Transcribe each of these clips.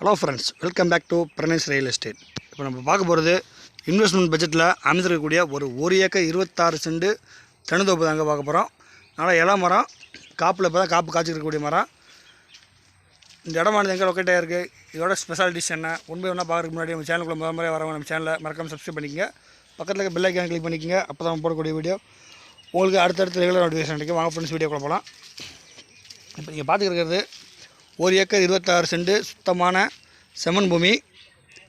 Hello friends welcome back to Pranesh real estate இப்போ நம்ம பார்க்க போகிறது இன்வெஸ்ட்மெண்ட் பட்ஜெட்டில் அமைந்திருக்கக்கூடிய ஒரு ஒரு ஏக்கர் இருபத்தாறு செண்டு தென்னந்தோப்பு தாங்க பார்க்க போகிறோம் அதனால் இலை மரம் காப்பில் இப்போ தான் காப்பு காய்ச்சிருக்கக்கூடிய மரம். இந்த இடமானது எங்கே லொக்கேட் ஆகிருக்கு இதோட ஸ்பெஷாலிட்டிஸ் என்ன? ஒன்பது ஒன்றா பார்க்கறதுக்கு முன்னாடி நம்ம சேனலுக்குள்ள முதல் முறை வரவங்க நம்ம சேனலை மறக்காம சப்ஸ்கிரைப் பண்ணிக்கங்க. பக்கத்தில் இருக்க பெல் ஐக்கான் கிளிக் பண்ணிக்கங்க. அப்போ தான் போடக்கூடிய வீடியோ உங்களுக்கு அடுத்தடுத்த ரெகுலர் நோட்டிஃபிகேஷன் கிடைக்கும் வாங்க ஃப்ரெண்ட்ஸ் வீடியோக்குள்ள போகலாம் இப்போ நீங்கள் பார்த்துக்கிறது ஒரு ஏக்கர் இருபத்தாறு சென்ட் சுத்தமான செமன் பூமி.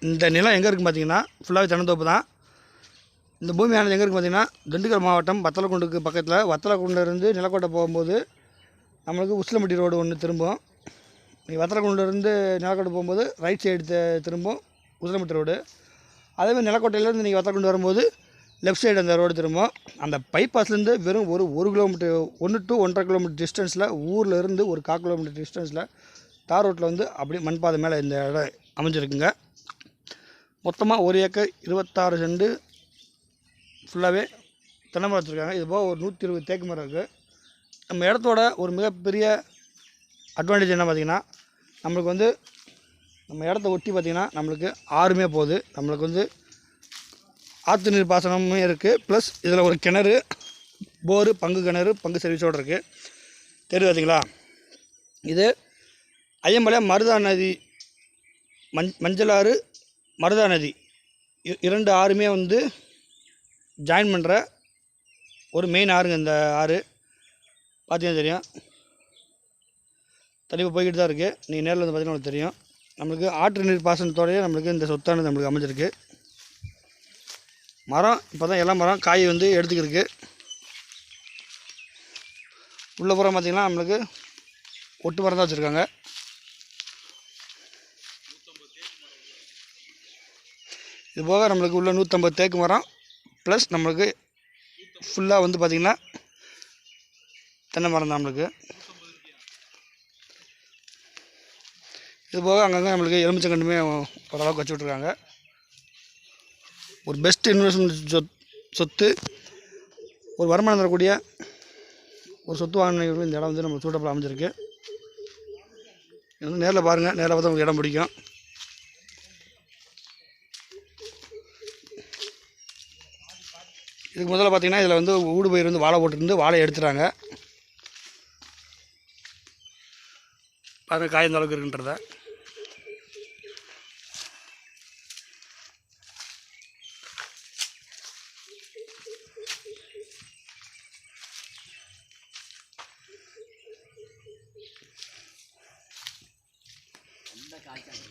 இந்த நிலம் எங்கே இருக்குது பார்த்திங்கன்னா ஃபுல்லாகவே தென்னந்தோப்பு தான். இந்த பூமியானது எங்கே இருக்குது பார்த்தீங்கன்னா திண்டுக்கல் மாவட்டம் வத்தலக்குண்டுக்கு பக்கத்தில். வத்தலக்குண்டிலிருந்து நிலக்கோட்டை போகும்போது நம்மளுக்கு உசிலம்பட்டி ரோடு ஒன்று திரும்பும். நீங்கள் வத்தலக்குண்டிலிருந்து நிலக்கோட்டை போகும்போது ரைட் சைடு திரும்பும் உசிலம்பட்டி ரோடு. அதேமாதிரி நிலக்கோட்டையிலேருந்து நீங்கள் வத்தலக்குண்டு வரும்போது லெஃப்ட் சைடு அந்த ரோடு திரும்பும். அந்த பைபாஸ்லேருந்து வெறும் ஒரு ஒரு கிலோமீட்டர் ஒன்று டு ஒன்றரை கிலோமீட்டர் டிஸ்டன்ஸில் ஊரில் இருந்து ஒரு கால் கிலோமீட்டர் டிஸ்டன்ஸில் தார் ரோட்டில் வந்து அப்படியே மண்பாதை மேலே இந்த இடம் அமைஞ்சிருக்குங்க. மொத்தமாக ஒரு ஏக்கர் இருபத்தாறு செண்டு ஃபுல்லாகவே தென்னை மரம் வச்சுருக்காங்க. இது போக ஒரு நூற்றி இருபது தேக்கு மரம் இருக்குது நம்ம இடத்தோட ஒரு மிகப்பெரிய அட்வான்டேஜ் என்ன பார்த்திங்கன்னா நம்மளுக்கு வந்து நம்ம இடத்த ஒட்டி பார்த்திங்கன்னா நம்மளுக்கு ஆறுமே போகுது. நம்மளுக்கு வந்து ஆற்று நீர் பாசனமும் இருக்குது ப்ளஸ் இதில் ஒரு கிணறு போரு பங்கு கிணறு பங்கு சர்வீஸோடு இருக்குது தெரியுது இது ஐயம்பாளையம் மருதா நதி மஞ் மஞ்சளாறு மருதா நதி. இ- இரண்டு ஆறுமே வந்து ஜாயின் பண்ணுற ஒரு மெயின் ஆறுங்க இந்த ஆறு. பார்த்தீங்கன்னா தெரியும்? தண்ணி போய்கிட்டு தான் இருக்குது நீங்கள் நேரில் வந்து பார்த்தீங்கன்னா உங்களுக்கு தெரியும். நம்மளுக்கு ஆற்று நீர் பாசனத்தோடய நம்மளுக்கு இந்த சொத்தானது நம்மளுக்கு அமைஞ்சிருக்கு. மரம் இப்போ தான் இலை மரம் காய் வந்து எடுத்துக்கிருக்கு. உள்ள புறம் பார்த்திங்கன்னா நம்மளுக்கு ஒட்டு மரம் தான் வச்சுருக்காங்க. இது போக நம்மளுக்கு உள்ள நூற்றம்பது தேக்கு மரம் ப்ளஸ் நம்மளுக்கு ஃபுல்லாக வந்து பார்த்திங்கன்னா தென்னை மரம் தான் நம்மளுக்கு. இது போக அங்கங்கே நம்மளுக்கு எலுமிச்சங்கண்டுமே ஓரளவுக்கு வச்சு விட்ருக்காங்க ஒரு பெஸ்ட் இன்வெஸ்ட்மெண்ட் சொத் சொத்து ஒரு வருமானம் தரக்கூடிய ஒரு சொத்து வாங்கினவர்கள் இந்த இடம் வந்து நம்ம சூட்டபிள் அமைஞ்சிருக்கு. இது வந்து நேரில் பாருங்கள் நேரில் பார்த்தா உங்களுக்கு இடம் பிடிக்கும். இதுக்கு முதல்ல பார்த்தீங்கன்னா இதில் வந்து ஊடு பயிர் வந்து வாழை போட்டுருந்து வாழை எடுத்துகிறாங்க பாருங்கள் காய் அளவுக்கு இருக்குன்றத.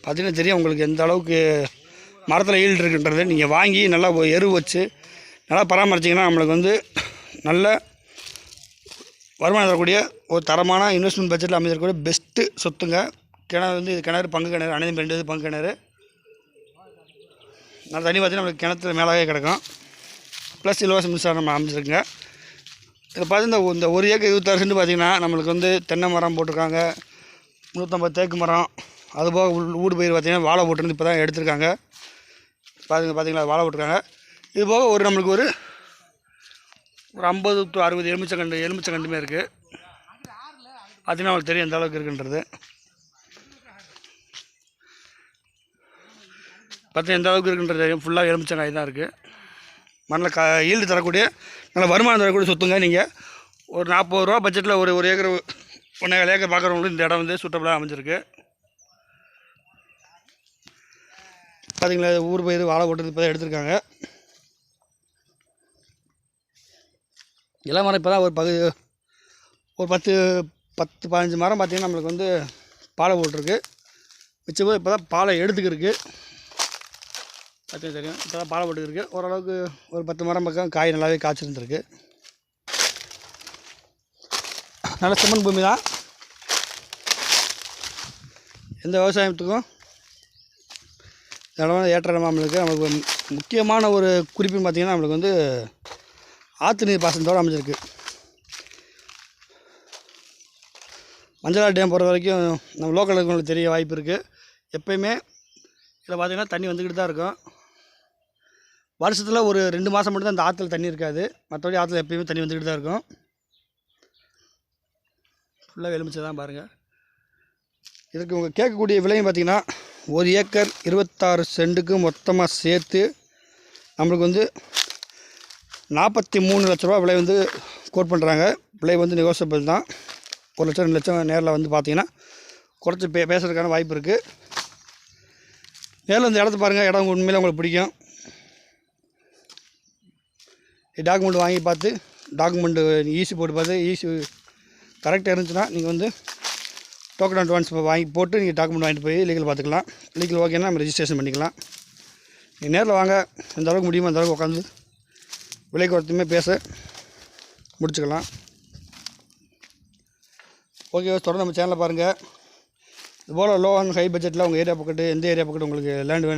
பார்த்தீங்கன்னா தெரியும் உங்களுக்கு எந்த அளவுக்கு மரத்தில் ஈல்டு இருக்குன்றது நீங்கள் வாங்கி நல்லா எரு வச்சு நல்லா பராமரிச்சிங்கன்னா நம்மளுக்கு வந்து நல்ல வருமானம் தரக்கூடிய ஒரு தரமான இன்வெஸ்ட்மெண்ட் பட்ஜெட்டில் அமைஞ்சிருக்கக்கூடிய பெஸ்ட்டு சொத்துங்க. கிணறு வந்து இது கிணறு பங்கு கிணறு அனைத்து ரெண்டு பங்கு கிணறு. நல்லா தண்ணி பார்த்தீங்கன்னா நம்மளுக்கு கிணத்துல மேலாகவே கிடக்கும். ப்ளஸ் இலவச மின்சாரம் நம்ம அமைச்சிருக்குங்க. இதில் பார்த்தீங்கன்னா இந்த ஒரு ஏக்கர் இருபத்தாறு சென்ட் பார்த்தீங்கன்னா நம்மளுக்கு வந்து தென்னை மரம் போட்டிருக்காங்க. நூற்றம்பது தேக்கு மரம். அதுபோக உள் ஊடு பயிர் பார்த்திங்கன்னா வாழை போட்டிருந்து இப்போ தான் எடுத்திருக்காங்க. பாருங்க பார்த்தீங்களா வாழை போட்டிருக்காங்க. இது போக ஒரு நம்மளுக்கு ஒரு ஒரு ஐம்பது டு அறுபது எலுமிச்சங்கண்டு எலுமிச்சங்கண்டுமே இருக்குது பார்த்தீங்கன்னா உங்களுக்கு தெரியும் எந்த அளவுக்கு இருக்குன்றது. பார்த்தீங்கன்னா எந்த அளவுக்கு இருக்குன்றது தெரியும். ஃபுல்லாக எலுமிச்சங்காய் தான் இருக்குது மண்ணில் க ஈல்டு தரக்கூடிய நல்ல வருமானம் தரக்கூடிய சொத்துங்க நீங்கள் ஒரு நாற்பது ரூபா பட்ஜெட்டில் ஒரு ஒரு ஏக்கர் ஒன்றே ஏக்கர் பார்க்குறவங்களுக்கு இந்த இடம் வந்து சூட்டபுளாக அமைஞ்சிருக்கு. பார்த்தீங்களா ஊர் போய் வாழை போட்டு இப்போ தான் எடுத்திருக்காங்க. இளம் மரம் இப்போ தான் ஒரு பகுதி ஒரு பத்து பத்து பதினஞ்சு மரம் பார்த்திங்கன்னா நம்மளுக்கு வந்து பாலை போட்டிருக்கு. மிச்சம் இப்போ தான் பாலை எடுத்துக்கிருக்கு. பார்த்தீங்கன்னா தெரியும் இப்போ தான் பாலை போட்டுக்கிருக்கு ஓரளவுக்கு ஒரு பத்து மரம் பக்கம் காய் நல்லாவே காய்ச்சிருந்துருக்கு. நல்ல செம்மண் பூமி தான் எந்த விவசாயத்துக்கும் இடமான ஏற்ற நம்மளுக்கு நமக்கு முக்கியமான ஒரு குறிப்புன்னு பார்த்திங்கன்னா நம்மளுக்கு வந்து ஆற்று நீர் பாசனத்தோடு அமைஞ்சிருக்கு. மஞ்சளா டேம் பொறுத்த வரைக்கும் நம்ம லோக்கல் இருக்கவங்களுக்கு தெரிய வாய்ப்பு இருக்குது எப்பயுமே இதில் பார்த்திங்கன்னா தண்ணி வந்துக்கிட்டு தான் இருக்கும். வருஷத்தில் ஒரு ரெண்டு மாதம் மட்டும் தான் ஆற்றுல தண்ணி இருக்காது. மற்றபடி ஆற்றுல எப்பயுமே தண்ணி வந்துக்கிட்டு தான் இருக்கும். ஃபுல்லாக எலுமிச்சை தான் பாருங்கள் இதுக்கு உங்கள் கேட்கக்கூடிய விலையும் பார்த்திங்கன்னா ஒரு ஏக்கர் இருபத்தாறு சென்ட்டுக்கு மொத்தமாக சேர்த்து நம்மளுக்கு வந்து நாற்பத்தி மூணு லட்ச ரூபா விலை வந்து கோட் பண்ணுறாங்க விலை வந்து நெகோசியபிள் தான். ஒரு லட்சம் ரெண்டு லட்சம் நேரில் வந்து பார்த்தீங்கன்னா குறைச்சி பே பேசுறதுக்கான வாய்ப்பு இருக்குது நேரில் இந்த இடத்த பாருங்கள் இடம் உண்மையில் உங்களுக்கு பிடிக்கும். டாக்குமெண்ட் வாங்கி பார்த்து டாக்குமெண்ட்டு ஈஸி போட்டு பார்த்து ஈஸி கரெக்டாக இருந்துச்சுன்னா நீங்கள் வந்து டோக்கன் அட்வான்ஸ் வாங்கி போட்டு நீங்கள் டாக்குமெண்ட் வாங்கிட்டு போய் லீகல் பார்த்துக்கலாம். லீகல் ஓகேன்னா நம்ம ரிஜிஸ்ட்ரேஷன் பண்ணிக்கலாம். நீங்கள் நேரில் வாங்க. எந்த அளவுக்கு முடியுமோ அந்த அளவுக்கு உட்காந்து விலை குறைத்துமே பேச முடிச்சுக்கலாம். ஓகே தொடர்ந்து நம்ம சேனலில் பாருங்கள் இதுபோல் லோ அண்ட் ஹை பட்ஜெட்டில் உங்கள் ஏரியா பக்கத்து எந்த ஏரியா பக்கத்து உங்களுக்கு லேண்ட் வேணும்